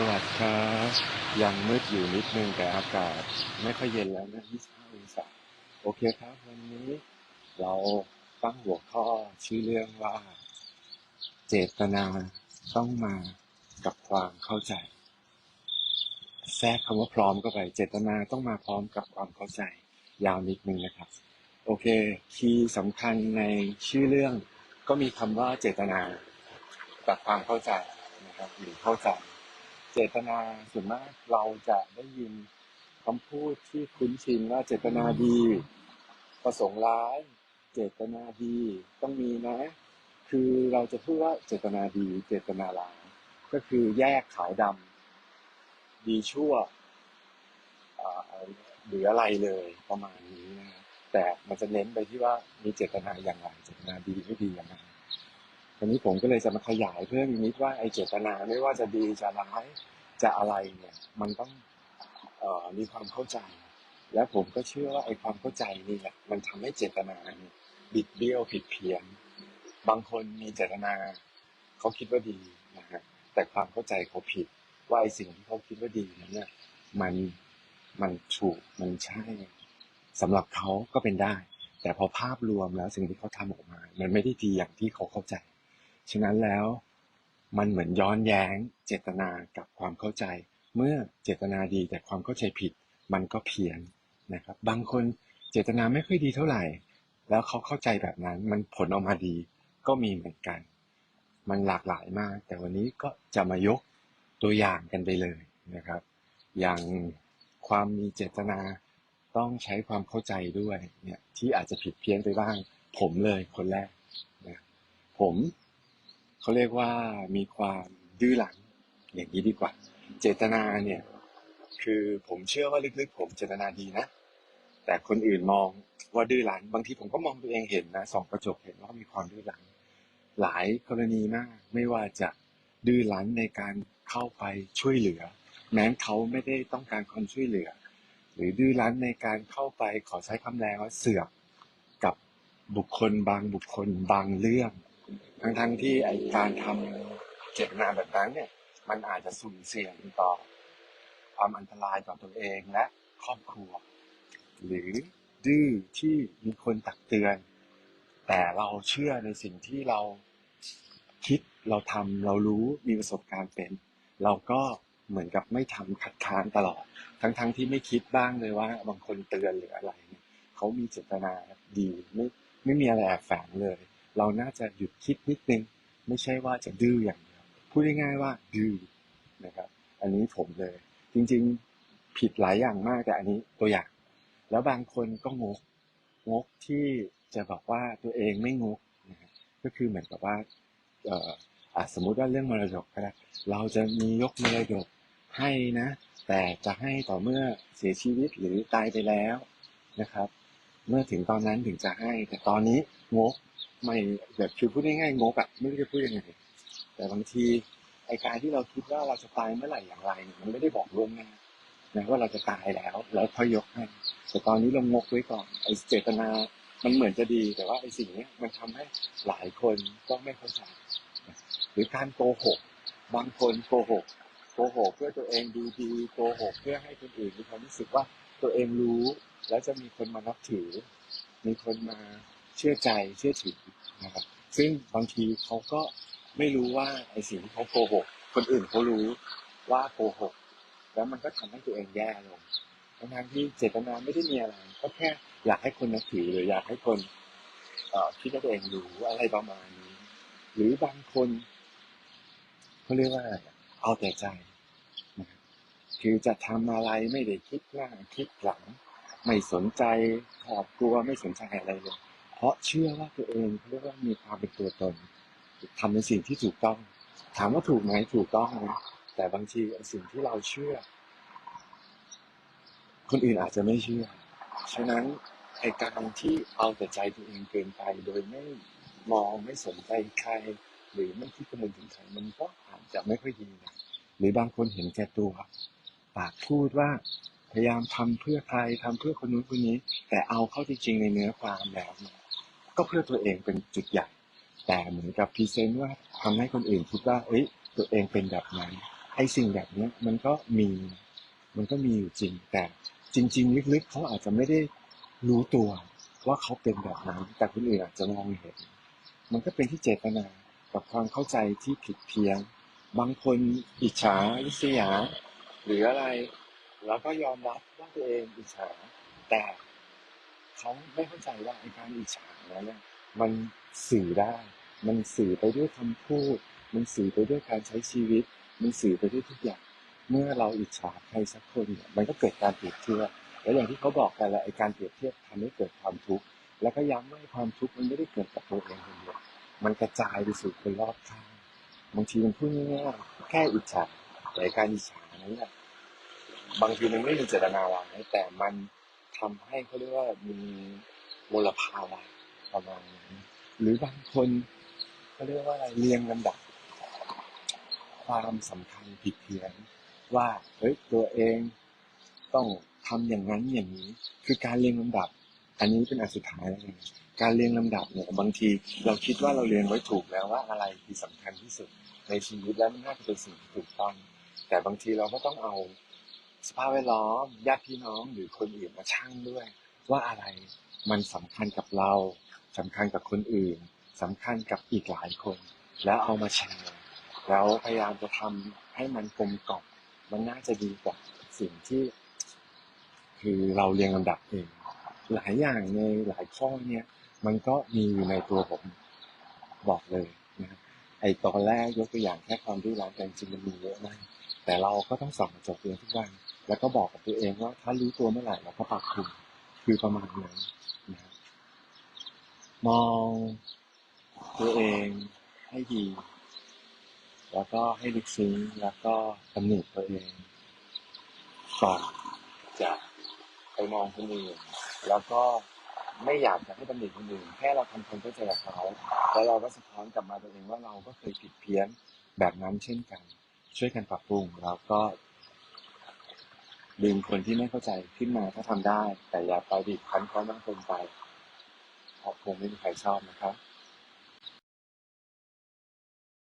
สวัสดีครับยังมืดอยู่นิดนึงแต่อากาศไม่ค่อยเย็นแล้วนะ25องศาโอเคครับ วันนี้เราตั้งหัวข้อชื่อเรื่องว่า เจตนาต้องมากับความเข้าใจ แทรกคำว่าพร้อมเข้าไป เจตนาต้องมาพร้อมกับความเข้าใจ ยาวนิดนึงนะครับ โอเค คีย์สำคัญในชื่อเรื่อง ก็มีคำว่าเจตนากับความเข้าใจนะครับหรือเข้าใจ จตนาส่วนมากเราจะได้ยินคำพูดที่คุ้นชินว่าเจตนาดีประสงค์ร้าย เจตนาดีต้องมีนะ คือเราจะพูดว่าเจตนาดี เจตนาร้ายก็คือแยกขาวดำดีชั่วหรืออะไรเลยประมาณนี้นะแต่มันจะเน้นไปที่ว่ามีเจตนาอย่างไรเจตนาดีไม่ดีอย่างไร ทีนี้ผมก็เลยจะมาขยายเพิ่มอีกนิดว่าไอ้เจตนาไม่ว่าจะดีจะร้ายจะอะไรเนี่ย มันต้องออมีความเข้าใจ และผมก็เชื่อว่าไอ้ความเข้าใจนี่แหละมันทำให้เจตนาเนี่ยบิดเบี้ยวผิดเพี้ยนบางคนมีเจตนาเขาคิดว่าดีนะฮะแต่ความเข้าใจเขาผิด ว่าไอ้สิ่งที่เขาคิดว่าดีนั้นเนี่ยมันมันถูกมันใช่สำหรับเขาก็เป็นได้ แต่พอภาพรวมแล้วสิ่งที่เขาทำออกมา มันไม่ได้ดีอย่างที่เขาเข้าใจ ฉะนั้นแล้ว มันเหมือนย้อนแย้งเจตนากับความเข้าใจ เมื่อเจตนาดีแต่ความเข้าใจผิด มันก็เพี้ยนนะครับ บางคนเจตนาไม่ค่อยดีเท่าไหร่ แล้วเขาเข้าใจแบบนั้น มันผลออกมาดีก็มีเหมือนกัน มันหลากหลายมาก แต่วันนี้ก็จะมายกตัวอย่างกันไปเลยนะครับ อย่างความมีเจตนาต้องใช้ความเข้าใจด้วยเนี่ยที่อาจจะผิดเพี้ยนไปบ้าง ผมเลยคนแรกนะผม เขาเรียกว่ามีความดื้อรั้นอย่างนี้ดีกว่า เจตนาเนี่ยคือผมเชื่อว่าลึกๆ ผมเจตนาดีนะ แต่คนอื่นมองว่าดื้อรั้นบางทีผมก็มองตัวเองเห็นนะส่องกระจกเห็นว่ามีความดื้อรั้นหลายกรณีมากไม่ว่าจะดื้อรั้นในการเข้าไปช่วยเหลือ แม้เขาไม่ได้ต้องการความช่วยเหลือ หรือดื้อรั้นในการเข้าไปขอใช้คำแรงว่าเสือกกับบุคคลบางบุคคลบางเรื่อง ทั้งทั้งที่ไอการทำเจตนาแบบนั้นเนี่ย มันอาจจะสุ่มเสี่ยงต่อ ความอันตรายต่อตัวเองและครอบครัว หรือดื้อที่มีคนตักเตือน แต่เราเชื่อในสิ่งที่เราคิดเราทำเรารู้มีประสบการณ์เป็น เราก็เหมือนกับไม่ทำคัดค้านตลอด ทั้งๆทที่ไม่คิดบ้างเลยว่า บางคนเตือนหรืออะไรเนี่ยเขามีเจตนาดีไม่ไม่มีอะไรแอบแฝงเลย เราน่าจะหยุดคิดนิดนึง ไม่ใช่ว่าจะดื้ออย่างเดียวพูดง่ายๆว่าดื้อนะครับ อันนี้ผมเลย จริงๆผิดหลายอย่างมากแต่อันนี้ตัวอย่าง แล้วบางคนก็งกงกที่จะบอกว่าตัวเองไม่งกนะก็คือเหมือนกับว่าเอ่อสมมุติว่าเรื่องมรดกก็ได้เราจะมียกมรดกให้นะ แต่จะให้ต่อเมื่อเสียชีวิตหรือตายไปแล้วนะครับ เมื่อถึงตอนนั้นถึงจะให้ แต่ตอนนี้งก ไม่แบบคือพูดง่ายๆงกอะไม่รู้จะพูดยังไงแต่บางทีไอการที่เราคิดว่าเราจะตายเมื่อไหร่อย่างไรเนี่ยมันไม่ได้บอกล่วงหน้านะว่าเราจะตายแล้วแล้วค่อยกให้แต่ตอนนี้เรางกไว้ก่อนไอเจตนามันเหมือนจะดีแต่ว่าไอสิ่งนี้มันทำให้หลายคนก็ไม่เข้าใจหรือการโกหก บางคนโกหกโกหกเพื่อตัวเองดูดีโกหกเพื่อให้คนอื่นมีความรู้สึกว่าตัวเองรู้ แล้วจะมีคนมานับถือ มีคนมา เชื่อใจเชื่อถือนะครับ ซึ่งบางทีเขาก็ไม่รู้ว่าไอ้สิ่งที่เขาโกหกคนอื่นเขารู้ว่าโกหกแล้วมันก็ทำให้ตัวเองแย่ลงทั้งที่เจตนาไม่ได้มีอะไรก็แค่อยากให้คนนับถือหรืออยากให้คนคิดว่าตัวเองรู้อะไรประมาณนี้ หรือบางคนเขาเรียกว่าเอาแต่ใจนะคือจะทำอะไรไม่ได้คิดหน้าคิดหลัง ไม่สนใจครอบครัวไม่สนใจอะไรเลย เพราะเชื่อว่าตัวเองเรียกว่ามีความเป็นตัวตนทำในสิ่งที่ถูกต้อง ถามว่าถูกไหมถูกต้องนะแต่บางทีสิ่งที่เราเชื่อ คนอื่นอาจจะไม่เชื่อ ฉะนั้นไอการที่เอาแต่ใจตัวเองเกินไป โดยไม่มองไม่สนใจใคร หรือไม่คิดคำนึงถึงใครมันก็อาจจะไม่ค่อยดีนะหรือบางคนเห็นแก่ตัวปากพูดว่าพยายามทำเพื่อใครทำเพื่อคนนู้นคนนี้ แต่เอาเข้าจริงๆในเนื้อความแล้วเนี่ย ก็เพื่อตัวเองเป็นจุดใหญ่แต่เหมือนกับพรีเซนต์ว่าทำให้คนอื่นคิดว่า เอ้ย ตัวเองเป็นแบบนั้นไอ้สิ่งแบบเนี้ยมันก็มี มันก็มีอยู่จริง แต่จริง ๆ ลึกๆเขาอาจจะไม่ได้รู้ตัวว่าเขาเป็นแบบนั้น แต่คนอื่นอาจจะมองเห็น มันก็เป็นที่เจตนากับความเข้าใจที่ผิดเพี้ยนบางคนอิจฉาริษยาหรืออะไร แล้วก็ยอมรับว่าตัวเองอิจฉาแต่ เขาไม่เข้าใจว่าไอ้การอิจฉานั้นน่ะมันสื่อได้ มันสื่อไปด้วยคำพูด มันสื่อไปด้วยการใช้ชีวิต มันสื่อไปด้วยทุกอย่าง เมื่อเราอิจฉาใครสักคนเนี่ยมันก็เกิดการเปรียบเทียบแล้วอย่างที่เขาบอกกันแหละไอ้การเปรียบเทียบทำให้เกิดความทุกข์แล้วก็ย้ำว่าความทุกข์มันไม่ได้เกิดกับตัวเองคนเดียวมันกระจายไปสู่คนรอบข้างบางทีมันพูดง่ายๆแค่อิจฉาแต่การอิจฉานั้นน่ะบางทีมันไม่มีเจตนาร้ายแต่มัน ทำให้เขาเรียกว่ามีมลภาวะประมาณนั้หรือบางคนเขาเรียกว่าอะไรเรียงลำดับ ความสำคัญผิดเพี้ยนว่าเฮ้ยตัวเองต้องทำอย่างนั้นอย่างนี้ คือการเรียงลำดับ อันนี้เป็นอันสุดท้ายแล้วการเรียงลำดับเนี่ยบางทีเราคิดว่าเราเรียงไว้ถูกแล้วว่าอะไรคือสำคัญที่สุดในชีวิตและมันน่าจะเป็นสิ่งที่ถูกต้องแต่บางทีเราก็ต้องเอา สภาพแวดล้อมญาติพี่น้องหรือคนอื่นมาชั่งด้วย ว่าอะไรมันสำคัญกับเราสำคัญกับคนอื่นสำคัญกับอีกหลายคน แล้วเอามาแชร์แล้วพยายามจะทำให้มันกลมกล่อมมันน่าจะดีกว่าสิ่งที่ คือเราเรียงลำดับเอง หลายอย่างในหลายข้อเนี่ย มันก็มีอยู่ในตัวผมบอกเลยนะไอตอนแรกยกตัวอย่างแค่ความดื้รั้นแต่จริงมันมีเยอะมากแต่เราก็ต้องส่องกระจกตัวเองทุกวัน แล้วก็บอกกับตัวเองว่าถ้ารู้ตัวเมื่อไหร่เราก็ปรับปรุงคือประมาณนั้นนะมองตัวเองให้ดี แล้วก็ให้ลึกซึ้งแล้วก็ตำหนิตัวเองก่อนจะไปมองคนอื่นแล้วก็ไม่อยากจะให้ตำหนิคนอื่นแค่เราทำความเข้าใจกับเขาแล้วเราก็สะท้อนกลับมาตัวเองว่าเราก็เคยผิดเพี้ยนแบบนั้นเช่นกัน ช่วยกันปรับปรุงแล้วก็ ดึงคนที่ไม่เข้าใจขึ้นมาถ้าทำได้ แต่อย่าไปบีบคั้นเขามากเกินไปเพราะคงไม่มีใครชอบนะครับ